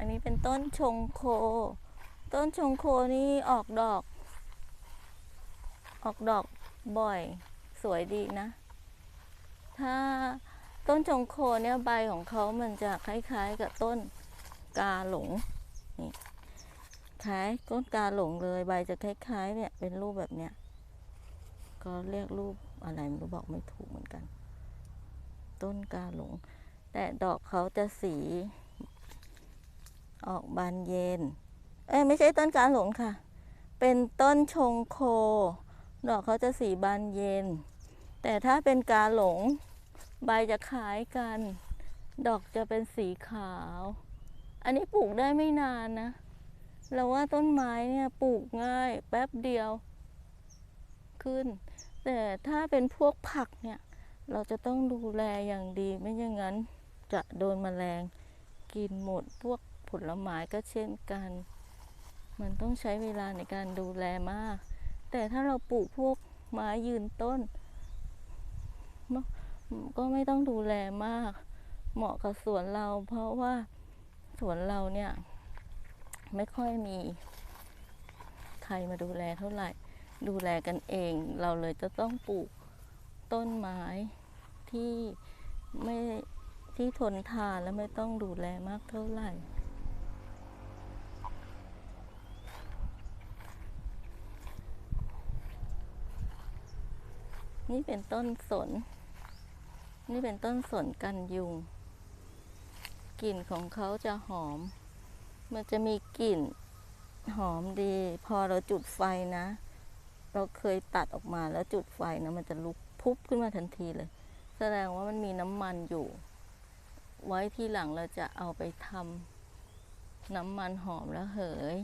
อันนี้เป็นต้นชงโค ต้นชงโคนี่ออกดอก ออกดอกบ่อย สวยดีนะ ถ้าต้นชงโคเนี่ยใบของเขามันจะคล้ายๆกับต้นกาหลง นี่คล้ายต้นกาหลงเลยใบจะคล้ายๆ เนี่ยเป็นรูปแบบเนี้ย ก็เรียกรูปอะไรไม่รู้บอกไม่ถูกเหมือนกัน ต้นกาหลง แต่ดอกเขาจะสี ออกบานเย็น เอ้ยไม่ใช่ต้นกาหลงค่ะ เป็นต้นชงโค ดอกเขาจะสีบานเย็น แต่ถ้าเป็นกาหลง ใบจะคล้ายกัน ดอกจะเป็นสีขาว อันนี้ปลูกได้ไม่นานนะ เราว่าต้นไม้เนี่ยปลูกง่ายแป๊บเดียว ขึ้น แต่ถ้าเป็นพวกผักเนี่ย เราจะต้องดูแลอย่างดีไม่อย่างนั้นจะโดนแมลงกินหมดพวก ผลไม้ก็เช่นกัน มันต้องใช้เวลาในการดูแลมาก แต่ถ้าเราปลูกพวกไม้ยืนต้น ก็ไม่ต้องดูแลมาก เหมาะกับสวนเรา เพราะว่าสวนเราเนี่ยไม่ค่อยมี ใครมาดูแลเท่าไหร่ ดูแลกันเอง เราเลยจะต้องปลูกต้นไม้ที่ไม่ที่ทนทานและไม่ต้องดูแลมากเท่าไหร่ นี่เป็นต้นสน นี่เป็นต้นสนกันยุง กลิ่นของเขาจะหอม มันจะมีกลิ่นหอมดี พอเราจุดไฟนะ เราเคยตัดออกมาแล้วจุดไฟนะ มันจะลุกพุบขึ้นมาทันทีเลย แสดงว่ามันมีน้ำมันอยู่ ไว้ที่หลังเราจะเอาไปทำน้ำมันหอมแล้วเหย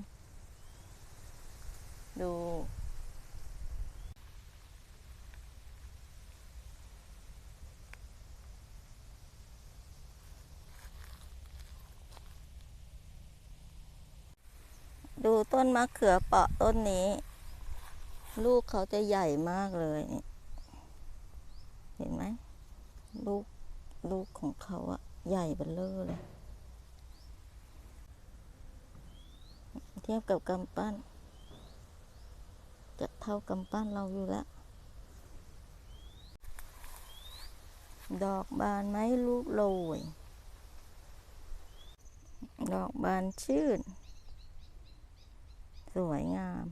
ดู ดูต้นมะเขือเปราะต้นนี้ ลูกเขาจะใหญ่มากเลย เห็นไหมลูกลูกของเขาอะใหญ่เบลเลอร์เลย เทียบกับกำปั้น จะเท่ากำปั้นเราอยู่แล้ว ดอกบานไหมลูกโรยดอกบานชื่น สวยงาม